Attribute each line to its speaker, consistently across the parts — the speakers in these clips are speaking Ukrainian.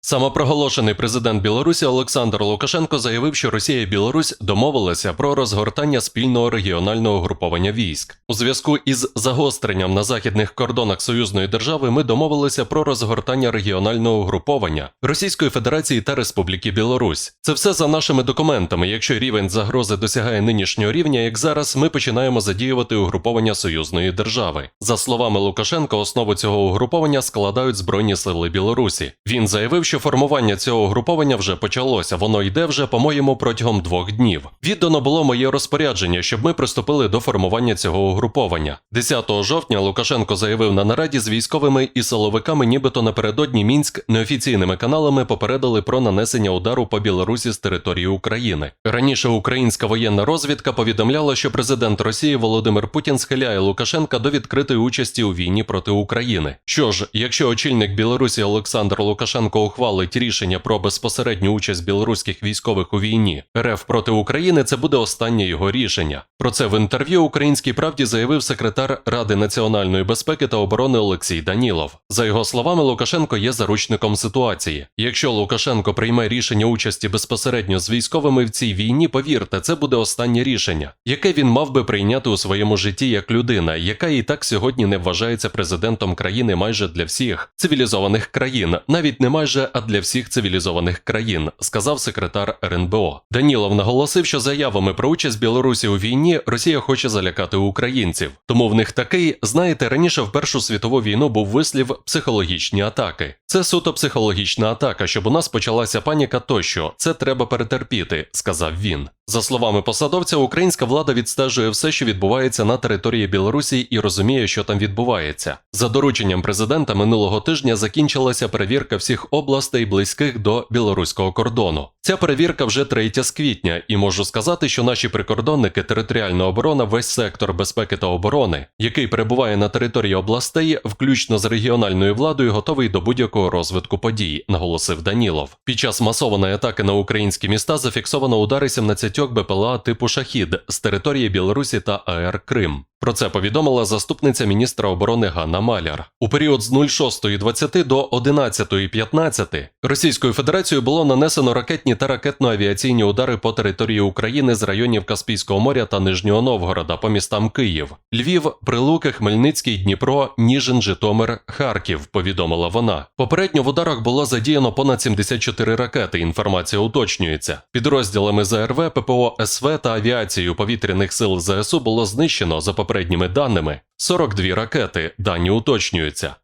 Speaker 1: Самопроголошений президент Білорусі Олександр Лукашенко заявив, що Росія і Білорусь домовилися про розгортання спільного регіонального груповання військ. У зв'язку із загостренням на західних кордонах союзної держави ми домовилися про розгортання регіонального груповання Російської Федерації та Республіки Білорусь. Це все за нашими документами. Якщо рівень загрози досягає нинішнього рівня, як зараз, ми починаємо задіювати угруповання союзної держави. За словами Лукашенка, основу цього угруповання складають Збройні сили Білорусі. Він заявив, що формування цього угруповання вже почалося. Воно йде вже, по-моєму, протягом двох днів. Віддано було моє розпорядження, щоб ми приступили до формування цього угруповання. 10 жовтня Лукашенко заявив на нараді з військовими і силовиками, нібито напередодні Мінськ неофіційними каналами попередили про нанесення удару по Білорусі з території України. Раніше українська воєнна розвідка повідомляла, що президент Росії Володимир Путін схиляє Лукашенка до відкритої участі у війні проти України. Що ж, якщо очільник Білорусі Олександр Лукашенко ухвалить рішення про безпосередню участь білоруських військових у війні РФ проти України, це буде останнє його рішення. Про це в інтерв'ю Українській правді заявив секретар Ради національної безпеки та оборони Олексій Данілов. За його словами, Лукашенко є заручником ситуації. Якщо Лукашенко прийме рішення участі безпосередньо з військовими в цій війні, повірте, це буде останнє рішення, яке він мав би прийняти у своєму житті як людина, яка і так сьогодні не вважається президентом країни майже для всіх цивілізованих країн, навіть не майже, а для всіх цивілізованих країн, сказав секретар РНБО. Данілов наголосив, що заявами про участь Білорусі у війні Росія хоче залякати українців. Тому в них такий, знаєте, раніше в Першу світову війну був вислів психологічні атаки. Це суто психологічна атака, щоб у нас почалася паніка тощо. Це треба перетерпіти, сказав він. За словами посадовця, українська влада відстежує все, що відбувається на території Білорусі, і розуміє, що там відбувається. За дорученням президента минулого тижня закінчилася перевірка всіх областей, близьких до білоруського кордону. Ця перевірка вже третя з квітня, і можу сказати, що наші прикордонники, територіальна оборона, весь сектор безпеки та оборони, який перебуває на території областей, включно з регіональною владою, готовий до будь-якого розвитку подій, наголосив Данілов. Під час масованої атаки на українські міста зафіксовано удари 17 БПЛА типу Шахід з території Білорусі та АР Крим. Про це повідомила заступниця міністра оборони Ганна Маляр. У період з 06.20 до 11.15 Російською Федерацією було нанесено ракетні та ракетно-авіаційні удари по території України з районів Каспійського моря та Нижнього Новгорода по містам Київ, Львів, Прилуки, Хмельницький, Дніпро, Ніжин, Житомир, Харків. Повідомила вона. Попередньо в ударах було задіяно понад 74 ракети. Інформація уточнюється. Підрозділами ЗРВ, ППО СВ та авіацією повітряних сил ЗСУ було знищено за попередніми даними 42 ракети. Дані уточнюються.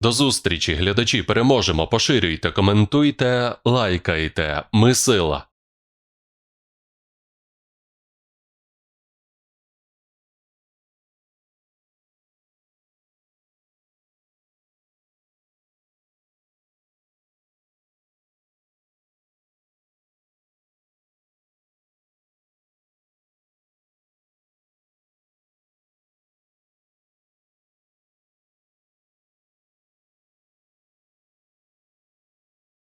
Speaker 1: До зустрічі, глядачі, переможемо. Поширюйте, коментуйте, лайкайте. Ми сила.